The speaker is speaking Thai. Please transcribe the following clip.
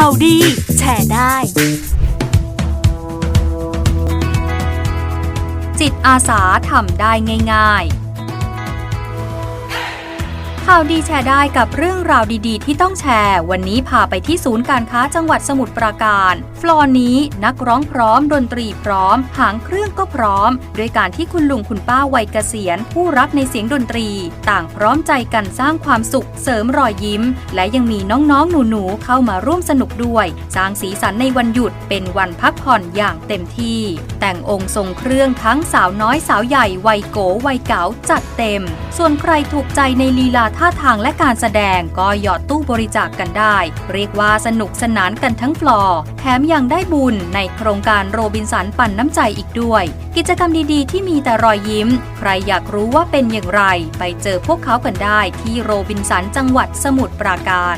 ข่าวดี แชร์ได้ จิตอาสาทำได้ง่าย ๆ ข่าวดีแชร์ได้กับเรื่องราวดีๆ ที่ต้องแชร์ วันนี้พาไปที่ศูนย์การค้าจังหวัดสมุทรปราการ ฟลอร์นี้นักร้องพร้อม ดนตรีพร้อม หางเครื่องก็พร้อมด้วยการที่คุณลุงคุณป้าวัยเกษียณ ผู้รักในเสียงดนตรี ต่างพร้อมใจกันสร้างความสุข เสริมรอยยิ้ม และยังมีน้องๆหนูๆเข้ามาร่วมสนุกด้วย สร้างสีสันในวันหยุดเป็นวันพักผ่อนอย่างเต็มที่ แต่งองค์ทรงเครื่องทั้งสาวน้อยสาวใหญ่วัยโกวัยเก๋าจัดเต็ม ส่วนใครถูกใจในลีลาท่าทางและการแสดงก็หยอดตู้บริจาคกกันได้ เรียกว่าสนุกสนานกันทั้งฟลอร์แถมยังได้บุญในโครงการโรบินสันปั่นน้ำใจอีกด้วย กิจกรรมดีๆ ที่มีแต่รอยยิ้ม ใครอยากรู้ว่าเป็นอย่างไร ไปเจอพวกเขากันได้ที่โรบินสันจังหวัดสมุทรปราการ